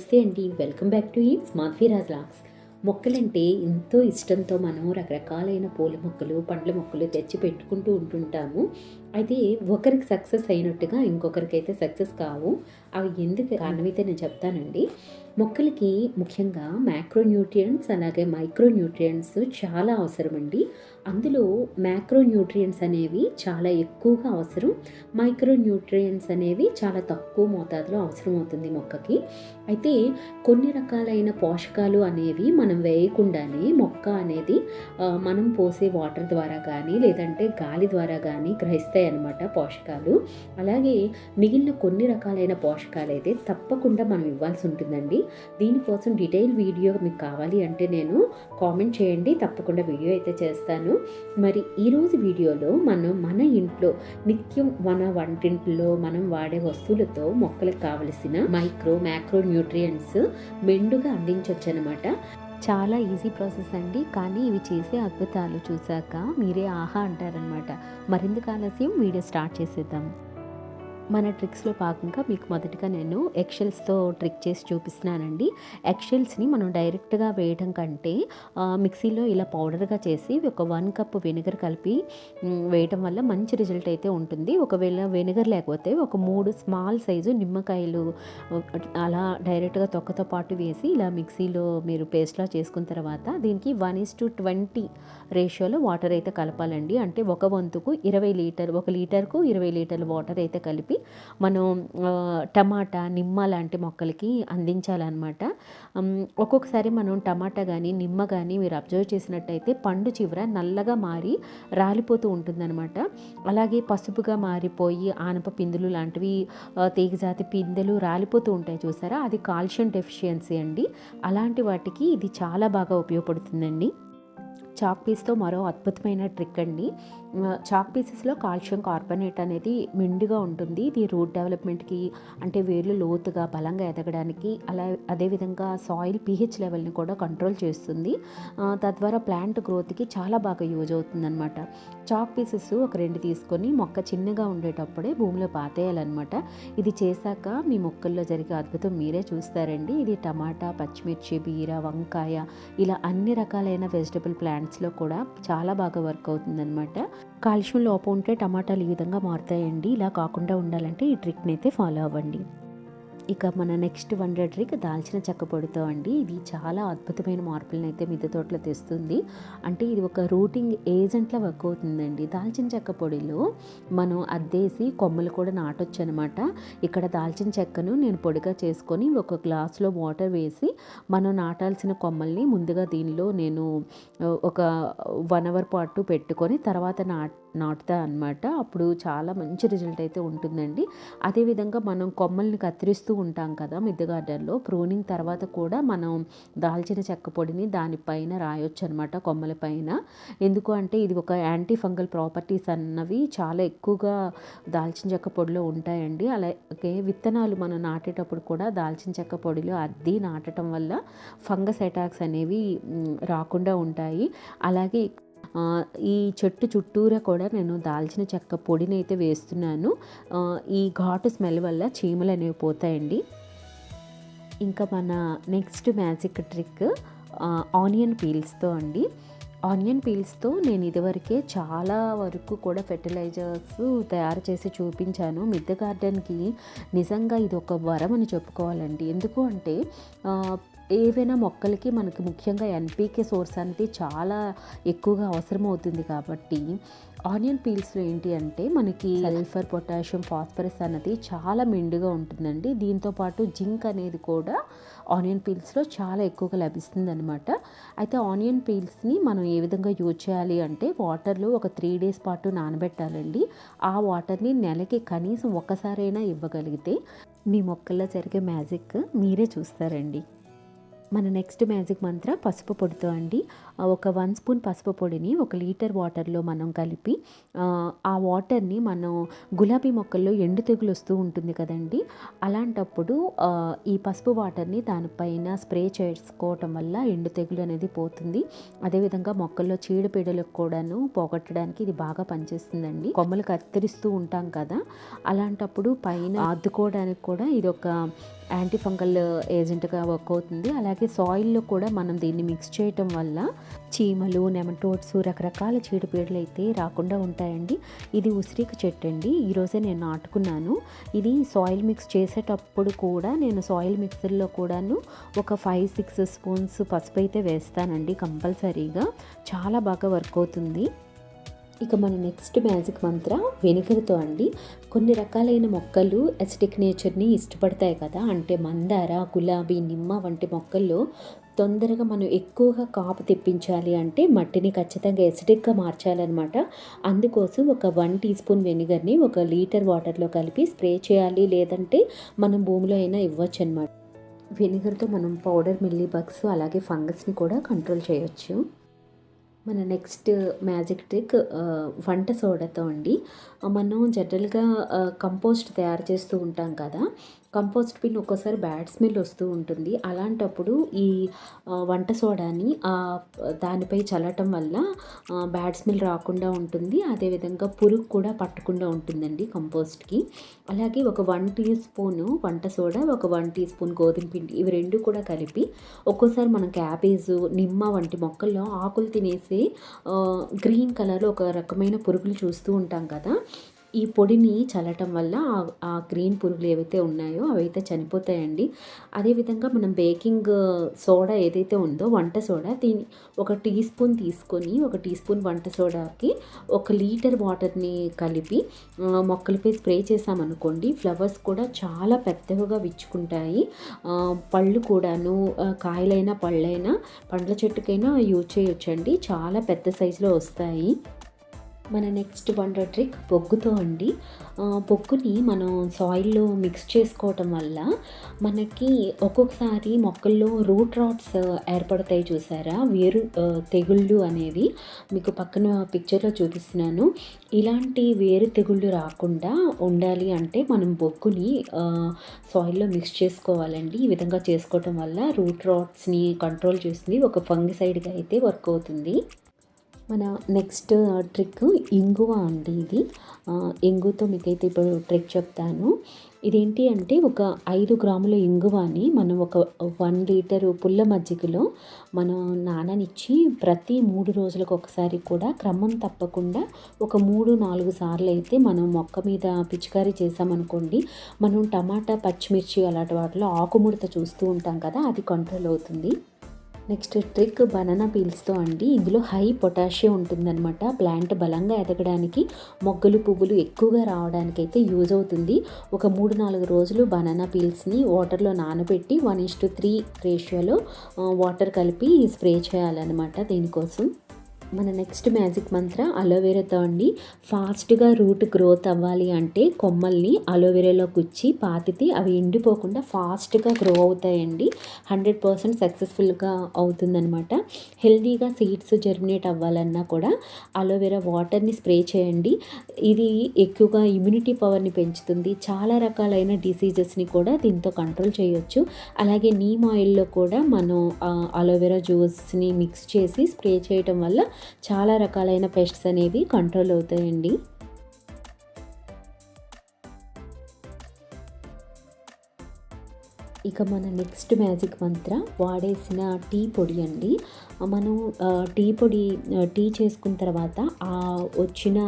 నమస్తే అండి. Welcome back to ఈ మాధవీరాజ్ లాక్స్. మొక్కలంటే ఎంతో ఇష్టంతో మనం రకరకాలైన పూల మొక్కలు పండ్ల మొక్కలు తెచ్చి పెట్టుకుంటూ ఉంటుంటాము. అయితే ఒకరికి సక్సెస్ అయినట్టుగా ఇంకొకరికైతే సక్సెస్ కావు. అవి ఎందుకు కారణమైతే నేను చెప్తానండి. మొక్కలకి ముఖ్యంగా మ్యాక్రోన్యూట్రియంట్స్ అలాగే మైక్రో న్యూట్రియంట్స్ చాలా అవసరం అందులో అందులో మ్యాక్రోన్యూట్రియంట్స్ అనేవి చాలా ఎక్కువగా అవసరం. మైక్రోన్యూట్రియంట్స్ అనేవి చాలా తక్కువ మోతాదులో అవసరం అవుతుంది మొక్కకి. అయితే కొన్ని రకాలైన పోషకాలు అనేవి మనం వేయకుండానే మొక్క అనేది మనం పోసే వాటర్ ద్వారా కానీ లేదంటే గాలి ద్వారా కానీ గ్రహిస్తాయి అన్నమాట పోషకాలు. అలాగే మిగిలిన కొన్ని రకాలైన పోషకాలు అయితే తప్పకుండా మనం ఇవ్వాల్సి ఉంటుందండి. దీనికోసం డీటెయిల్ వీడియో మీకు కావాలి అంటే నేను కామెంట్ చేయండి. తప్పకుండా వీడియో అయితే చేస్తాను. మరి ఈరోజు వీడియోలో మనం మన ఇంట్లో నిత్యం మన వంటింట్లో మనం వాడే వస్తువులతో మొక్కలకు కావలసిన మైక్రో మ్యాక్రో న్యూట్రియంట్స్ మెండుగా అందించవచ్చు అనమాట చాలా ఈజీ ప్రాసెస్ అండి. కానీ ఇవి చేసే అద్భుతాలు చూశాక మీరే ఆహా అంటారనమాట మరిందుకు ఆలస్యం? వీడియో స్టార్ట్ చేసేద్దాం. మన ట్రిక్స్లో భాగంగా మీకు మొదటగా నేను ఎక్షెల్స్తో ట్రిక్ చేసి చూపిస్తున్నానండి. ఎక్షెల్స్ని మనం డైరెక్ట్గా వేయడం కంటే మిక్సీలో ఇలా పౌడర్గా చేసి ఒక వన్ కప్ వెనిగర్ కలిపి వేయటం వల్ల మంచి రిజల్ట్ అయితే ఉంటుంది. ఒకవేళ వెనిగర్ లేకపోతే ఒక మూడు స్మాల్ సైజు నిమ్మకాయలు అలా డైరెక్ట్గా తొక్కతో పాటు వేసి ఇలా మిక్సీలో మీరు పేస్ట్లా చేసుకున్న తర్వాత దీనికి వన్ ఇస్ టు ట్వంటీ రేషియోలో వాటర్ అయితే కలపాలండి. అంటే ఒక వంతుకు ఇరవై లీటర్ ఒక లీటర్కు ఇరవై లీటర్ల వాటర్ అయితే కలిపి మనం టమాటా నిమ్మ లాంటి మొక్కలకి అందించాలన్నమాట. ఒక్కొక్కసారి మనం టమాటా కానీ నిమ్మ కానీ మీరు అబ్జర్వ్ చేసినట్టయితే పండు చివర నల్లగా మారి రాలిపోతూ ఉంటుందన్నమాట. అలాగే పసుపుగా మారిపోయి ఆనప పిందులు లాంటివి తీగజాతి పిందెలు రాలిపోతూ ఉంటాయి చూసారా? అది కాల్షియం డెఫిషియన్సీ అండి. అలాంటి వాటికి ఇది చాలా బాగా ఉపయోగపడుతుందండి. చాక్ పీస్తో మరో అద్భుతమైన ట్రిక్ అండి. చాక్ పీసెస్లో కాల్షియం కార్బనేట్ అనేది మెండుగా ఉంటుంది. ఇది రూట్ డెవలప్మెంట్కి అంటే వేర్లు లోతుగా బలంగా ఎదగడానికి అలా అదేవిధంగా సాయిల్ పీహెచ్ లెవెల్ని కూడా కంట్రోల్ చేస్తుంది. తద్వారా ప్లాంట్ గ్రోత్కి చాలా బాగా యూజ్ అవుతుందన్నమాట. చాక్ పీసెస్ ఒక రెండు తీసుకొని మొక్క చిన్నగా ఉండేటప్పుడే భూమిలో పాతేయాలన్నమాట. ఇది చేశాక మీ మొక్కల్లో జరిగే అద్భుతం మీరే చూస్తారండి. ఇది టమాటా పచ్చిమిర్చి బీర వంకాయ ఇలా అన్ని రకాలైన వెజిటబుల్ ప్లాంట్స్ ప్లాంట్స్లో కూడా చాలా బాగా వర్క్ అవుతుందన్నమాట. కాల్షియం లోపం ఉంటే టమాటాలు ఈ విధంగా మారుతాయండి. ఇలా కాకుండా ఉండాలంటే ఈ ట్రిక్ని అయితే ఫాలో అవ్వండి. ఇక మన నెక్స్ట్ వండర్ ట్రిక్ దాల్చిన చెక్క పొడితో అండి. ఇది చాలా అద్భుతమైన మార్పులను అయితే మిద్దె తోటలో తెస్తుంది. అంటే ఇది ఒక రూటింగ్ ఏజెంట్లా వర్క్ అవుతుందండి. దాల్చిన చెక్క పొడిలో మనం అద్దేసి కొమ్మలు కూడా నాటొచ్చు అనమాట ఇక్కడ దాల్చిన చెక్కను నేను పొడిగా చేసుకొని ఒక గ్లాస్లో వాటర్ వేసి మనం నాటాల్సిన కొమ్మల్ని ముందుగా దీనిలో నేను ఒక వన్ అవర్ పాటు పెట్టుకొని తర్వాత నా నాటుతా అనమాట అప్పుడు చాలా మంచి రిజల్ట్ అయితే ఉంటుందండి. అదేవిధంగా మనం కొమ్మల్ని కత్తిరిస్తూ ఉంటాం కదా మిద్దె గార్డెన్లో. ప్రూనింగ్ తర్వాత కూడా మనం దాల్చిన చెక్క పొడిని దానిపైన రాయొచ్చు అనమాట కొమ్మల పైన. ఎందుకు అంటే ఇది ఒక యాంటీ ఫంగల్ ప్రాపర్టీస్ అన్నవి చాలా ఎక్కువగా దాల్చిన చెక్క పొడిలో ఉంటాయండి. అలాగే విత్తనాలు మనం నాటేటప్పుడు కూడా దాల్చిన చెక్క పొడిలో అద్దీ నాటడం వల్ల ఫంగస్ అటాక్స్ అనేవి రాకుండా ఉంటాయి. అలాగే ఈ చెట్టు చుట్టూరా కూడా నేను దాల్చిన చెక్క పొడిని అయితే వేస్తున్నాను ఈ ఘాటు స్మెల్ వల్ల చీమలు అనేవి పోతాయండి. ఇంకా మన నెక్స్ట్ మ్యాజిక్ ట్రిక్ ఆనియన్ పీల్స్తో అండి. ఆనియన్ పీల్స్తో నేను ఇదివరకే చాలా వరకు కూడా ఫెర్టిలైజర్స్ తయారు చేసి చూపించాను. మిద్దె గార్డెన్కి నిజంగా ఇది ఒక వరం అని చెప్పుకోవాలండి. ఎందుకు అంటే ఏవైనా మొక్కలకి మనకి ముఖ్యంగా ఎన్పీకే సోర్స్ అనేది చాలా ఎక్కువగా అవసరం అవుతుంది కాబట్టి ఆనియన్ పీల్స్లో ఏంటి అంటే మనకి సల్ఫర్ పొటాషియం ఫాస్ఫరస్ అన్నది చాలా మెండుగా ఉంటుందండి. దీంతో పాటు జింక్ అనేది కూడా ఆనియన్ పీల్స్లో చాలా ఎక్కువగా లభిస్తుంది అనమాట అయితే ఆనియన్ పీల్స్ని మనం ఏ విధంగా యూజ్ చేయాలి అంటే వాటర్లో ఒక త్రీ డేస్ పాటు నానబెట్టాలండి. ఆ వాటర్ని నెలకి కనీసం ఒక్కసారైనా ఇవ్వగలిగితే మీ మొక్కల్లో జరిగే మ్యాజిక్ మీరే చూస్తారండి. మన నెక్స్ట్ మ్యాజిక్ మంత్ర పసుపు పొడితో అండి. ఒక వన్ స్పూన్ పసుపు పొడిని ఒక లీటర్ వాటర్లో మనం కలిపి ఆ, వాటర్ని మనం గులాబీ మొక్కల్లో ఎండు తెగులు వస్తూ ఉంటుంది కదండి. అలాంటప్పుడు ఈ పసుపు వాటర్ని దానిపైన స్ప్రే చేసుకోవటం వల్ల ఎండు తెగులు అనేది పోతుంది. అదేవిధంగా మొక్కల్లో చీడపీడలకు కూడాను పోగొట్టడానికి ఇది బాగా పనిచేస్తుందండి. కొమ్మలు కత్తిరిస్తూ ఉంటాం కదా. అలాంటప్పుడు పైన ఆదుకోవడానికి కూడా ఇది ఒక యాంటీ ఫంగల్ ఏజెంట్గా వర్క్ అవుతుంది. అలాగే సాయిల్లో కూడా మనం దీన్ని మిక్స్ చేయటం వల్ల చీమలు నెమటోడ్స్ రకరకాల చీడపీడలు అయితే రాకుండా ఉంటాయండి. ఇది ఉసిరిక చెట్టు అండి. ఈరోజే నేను నాటుకున్నాను. ఇది సాయిల్ మిక్స్ చేసేటప్పుడు కూడా నేను సాయిల్ మిక్సర్లో కూడాను ఒక ఫైవ్ సిక్స్ స్పూన్స్ పసుపు అయితే వేస్తానండి కంపల్సరీగా. చాలా బాగా వర్క్ అవుతుంది. ఇక మన నెక్స్ట్ మ్యాజిక్ మంత్ర వెనుకలతో అండి. కొన్ని రకాలైన మొక్కలు ఎసిటిక్ నేచర్ని ఇష్టపడతాయి కదా. అంటే మందార గులాబీ నిమ్మ వంటి మొక్కల్లో తొందరగా మనం ఎక్కువగా కాపు తెప్పించాలి అంటే మట్టిని ఖచ్చితంగా ఎసిడిక్గా మార్చాలన్నమాట. అందుకోసం ఒక వన్ టీ స్పూన్ వెనిగర్ని ఒక లీటర్ వాటర్లో కలిపి స్ప్రే చేయాలి. లేదంటే మనం భూమిలో అయినా ఇవ్వచ్చు అనమాట వెనిగర్తో మనం పౌడర్ మిల్లీ బగ్స్ అలాగే ఫంగస్ని కూడా కంట్రోల్ చేయొచ్చు. మన నెక్స్ట్ మ్యాజిక్ ట్రిక్ వంట సోడాతో అండి. మనం జనరల్గా కంపోస్ట్ తయారు చేస్తూ ఉంటాం కదా కంపోస్ట్ పిన్ ఒక్కోసారి బ్యాడ్ స్మెల్ వస్తూ ఉంటుంది. అలాంటప్పుడు ఈ వంట సోడాని దానిపై చల్లటం వల్ల బ్యాడ్ స్మెల్ రాకుండా ఉంటుంది. అదేవిధంగా పురుగు కూడా పట్టకుండా ఉంటుందండి కంపోస్ట్కి. అలాగే ఒక వన్ టీ స్పూను వంట సోడా ఒక వన్ టీ స్పూన్ గోధుమ పిండి ఇవి రెండు కూడా కలిపి ఒక్కోసారి మనం క్యాబేజ్ నిమ్మ వంటి మొక్కల్లో ఆకులు తినేసి గ్రీన్ కలర్లో ఒక రకమైన పురుగులు చూస్తూ ఉంటాం కదా. ఈ పొడిని చల్లటం వల్ల ఆ- గ్రీన్ పురుగులు ఏవైతే ఉన్నాయో అవైతే చనిపోతాయండి. అదేవిధంగా మనం బేకింగ్ సోడా ఏదైతే ఉందో వంట సోడా దీని ఒక టీ స్పూన్ తీసుకొని ఒక టీ స్పూన్ వంట సోడాకి ఒక లీటర్ వాటర్ని కలిపి మొక్కలపై స్ప్రే చేసామనుకోండి ఫ్లవర్స్ కూడా చాలా పెద్దగా విచ్చుకుంటాయి. పళ్ళు కూడాను కాయలైనా పళ్ళైనా పండ్ల చెట్టుకైనా యూజ్ చేయొచ్చండి. చాలా పెద్ద సైజులో వస్తాయి. మన నెక్స్ట్ వండర్ ట్రిక్ బొగ్గుతో అండి. బొగ్గుని మనం సాయిల్లో మిక్స్ చేసుకోవటం వల్ల మనకి ఒక్కొక్కసారి మొక్కల్లో రూట్ రాట్స్ ఏర్పడతాయి చూసారా? వేరు తెగుళ్ళు అనేవి మీకు పక్కన పిక్చర్లో చూపిస్తున్నాను. ఇలాంటి వేరు తెగుళ్ళు రాకుండా ఉండాలి అంటే మనం బొగ్గుని సాయిల్లో మిక్స్ చేసుకోవాలండి. ఈ విధంగా చేసుకోవటం వల్ల రూట్ రాట్స్ని కంట్రోల్ చేస్తుంది. ఒక ఫంగిసైడ్గా అయితే వర్క్ అవుతుంది. మన నెక్స్ట్ ట్రిక్ ఇంగువ అండి ఇది. ఇంగుతో మీకైతే ఇప్పుడు ట్రిక్ చెప్తాను. ఇదేంటి అంటే ఒక ఐదు గ్రాముల ఇంగువని మనం ఒక వన్ లీటర్ పుల్ల మజ్జిగలో మనం నాననిచ్చి ప్రతి మూడు రోజులకు ఒకసారి కూడా క్రమం తప్పకుండా ఒక మూడు నాలుగు సార్లు అయితే మనం మొక్క మీద పిచికారీ చేసామనుకోండి మనం టమాటా పచ్చిమిర్చి అలాంటి వాటిలో ఆకుముడత చూస్తూ ఉంటాం కదా అది కంట్రోల్ అవుతుంది. నెక్స్ట్ ట్రిక్ బనానా పీల్స్తో అండి. ఇందులో హై పొటాషియం ఉంటుందన్నమాట. ప్లాంట్ బలంగా ఎదగడానికి మొగ్గలు పువ్వులు ఎక్కువగా రావడానికి అయితే యూజ్ అవుతుంది. ఒక మూడు నాలుగు రోజులు బనానా పీల్స్ని వాటర్లో నానబెట్టి వన్ ఇస్ టు త్రీ రేషియోలో వాటర్ కలిపి స్ప్రే చేయాలన్నమాట దీనికోసం. మన నెక్స్ట్ మ్యాజిక్ మంత్ర అలోవెరాతో అండి ఫాస్ట్గా రూట్ గ్రోత్ అవ్వాలి అంటే కొమ్మల్ని అలోవెరాలో గుచ్చి పాతితే అవి ఎండిపోకుండా ఫాస్ట్గా గ్రో అవుతాయండి. హండ్రెడ్ పర్సెంట్ సక్సెస్ఫుల్గా అవుతుందనమాట హెల్దీగా సీడ్స్ జర్మినేట్ అవ్వాలన్నా కూడా అలోవెరా వాటర్ని స్ప్రే చేయండి. ఇది ఎక్కువగా ఇమ్యూనిటీ పవర్ని పెంచుతుంది. చాలా రకాలైన డిసీజెస్ని కూడా దీంతో కంట్రోల్ చేయొచ్చు. అలాగే నీమ్ ఆయిల్లో కూడా మనం అలోవెరా జ్యూస్ని మిక్స్ చేసి స్ప్రే చేయటం వల్ల చాలా రకాలైన పెస్ట్స్ అనేవి కంట్రోల్ అవుతాయండి. ఇక మన నెక్స్ట్ మ్యాజిక్ మంత్ర వాడేసిన టీ పొడి అండి. మనం టీ పొడి టీ చేసుకున్న తర్వాత ఆ వచ్చిన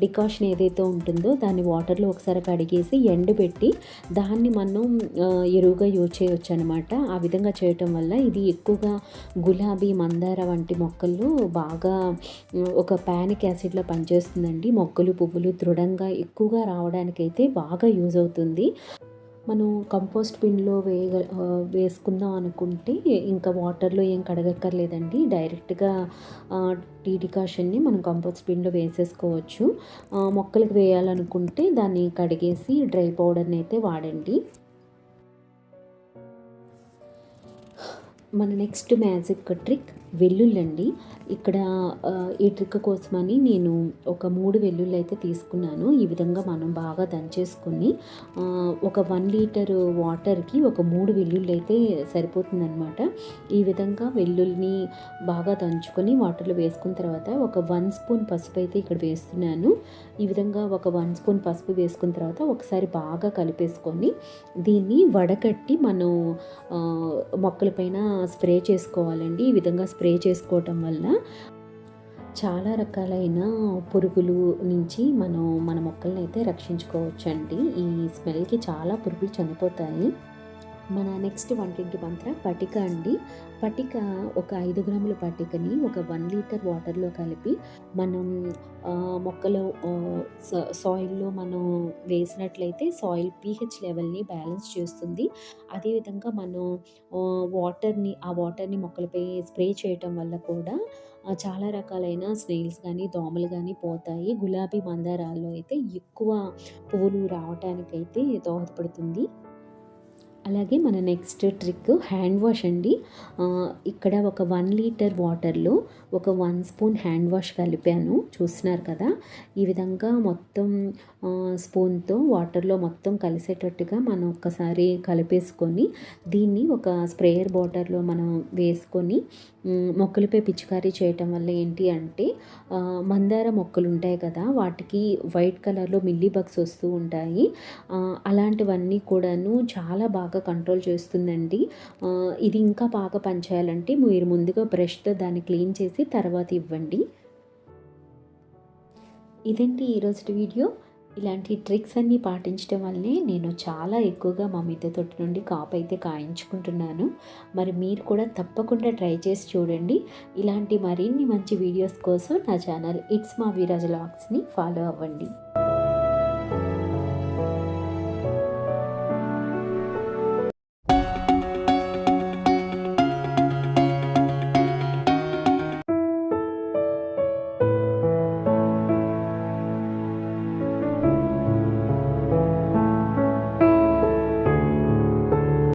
డికాషన్ ఏదైతే ఉంటుందో దాన్ని వాటర్లో ఒకసారి కడిగేసి ఎండబెట్టి దాన్ని మనం ఎరువుగా యూజ్ చేయవచ్చు అనమాట ఆ విధంగా చేయటం వల్ల ఇది ఎక్కువగా గులాబీ మందార వంటి మొక్కలు బాగా ఒక ప్యానిక్ యాసిడ్లో పనిచేస్తుందండి. మొక్కలు పువ్వులు దృఢంగా ఎక్కువగా రావడానికైతే బాగా యూజ్ అవుతుంది. మనం కంపోస్ట్ బిన్లో వేయగ వేసుకుందాం అనుకుంటే ఇంకా వాటర్లో ఏం కడగక్కర్లేదండి. డైరెక్ట్గా ఆ, టీ డికాషన్ని మనం కంపోస్ట్ బిన్లో వేసేసుకోవచ్చు. మొక్కలకు వేయాలనుకుంటే దాన్ని కడిగేసి డ్రై పౌడర్ని అయితే వాడండి. మన నెక్స్ట్ మ్యాజిక్ ట్రిక్ వెల్లుల్లండి. ఇక్కడ ఈ ట్రిక్ కోసమని నేను ఒక మూడు వెల్లుల్లి అయితే తీసుకున్నాను. ఈ విధంగా మనం బాగా దంచేసుకొని ఒక వన్ లీటర్ వాటర్కి ఒక మూడు వెల్లుల్లి అయితే సరిపోతుందన్నమాట. ఈ విధంగా వెల్లుల్లిని బాగా దంచుకొని వాటర్లో వేసుకున్న తర్వాత ఒక వన్ స్పూన్ పసుపు అయితే ఇక్కడ వేస్తున్నాను. ఈ విధంగా ఒక వన్ స్పూన్ పసుపు వేసుకున్న తర్వాత ఒకసారి బాగా కలిపేసుకొని దీన్ని వడకట్టి మనం మొక్కలపైన స్ప్రే చేసుకోవాలండి. ఈ విధంగా స్ప్రే చేసుకోవటం వల్ల చాలా రకాలైన పురుగులు నుంచి మనం మన మొక్కల్ని అయితే రక్షించుకోవచ్చండి. ఈ స్మెల్కి చాలా పురుగులు చనిపోతాయి. మన నెక్స్ట్ వంటింటి మంత్ర పటిక అండి. పటిక ఒక ఐదు గ్రాముల పటికని ఒక వన్ లీటర్ వాటర్లో కలిపి మనం మొక్కలో స- సాయిల్లో మనం వేసినట్లయితే సాయిల్ పీహెచ్ లెవెల్ని బ్యాలెన్స్ చేస్తుంది. అదేవిధంగా మనం వాటర్ని ఆ వాటర్ని మొక్కలపై స్ప్రే చేయటం వల్ల కూడా చాలా రకాలైన స్నేల్స్ కానీ దోమలు కానీ పోతాయి. గులాబీ మందారాల్లో అయితే ఎక్కువ పువ్వులు రావటానికైతే దోహదపడుతుంది. అలాగే మన నెక్స్ట్ ట్రిక్ హ్యాండ్ వాష్ అండి. ఇక్కడ ఒక వన్ లీటర్ వాటర్లో ఒక వన్ స్పూన్ హ్యాండ్ వాష్ కలిపాను. చూస్తున్నారు కదా? ఈ విధంగా మొత్తం స్పూన్తో వాటర్లో మొత్తం కలిసేటట్టుగా మనం ఒక్కసారి కలిపేసుకొని దీన్ని ఒక స్ప్రేయర్ బాటిల్లో మనం వేసుకొని మొక్కలపై పిచికారీ చేయటం వల్ల ఏంటి అంటే మందార మొక్కలు ఉంటాయి కదా వాటికి వైట్ కలర్లో మిల్లీ బగ్స్ వస్తూ ఉంటాయి. అలాంటివన్నీ కూడాను చాలా బాగా కంట్రోల్ చేస్తుందండి. ఇది ఇంకా బాగా పనిచేయాలంటే మీరు ముందుగా బ్రష్తో దాన్ని క్లీన్ చేసి తర్వాత ఇవ్వండి. ఇదేంటి ఈరోజు వీడియో. ఇలాంటి ట్రిక్స్ అన్నీ పాటించడం వల్లనే నేను చాలా ఎక్కువగా మా మిద్దె తోటి నుండి కాపు అయితే కాయించుకుంటున్నాను. మరి మీరు కూడా తప్పకుండా ట్రై చేసి చూడండి. ఇలాంటి మరిన్ని మంచి వీడియోస్ కోసం నా ఛానల్ ఇట్స్ మా వీరాజ్ లాగ్స్ని ఫాలో అవ్వండి.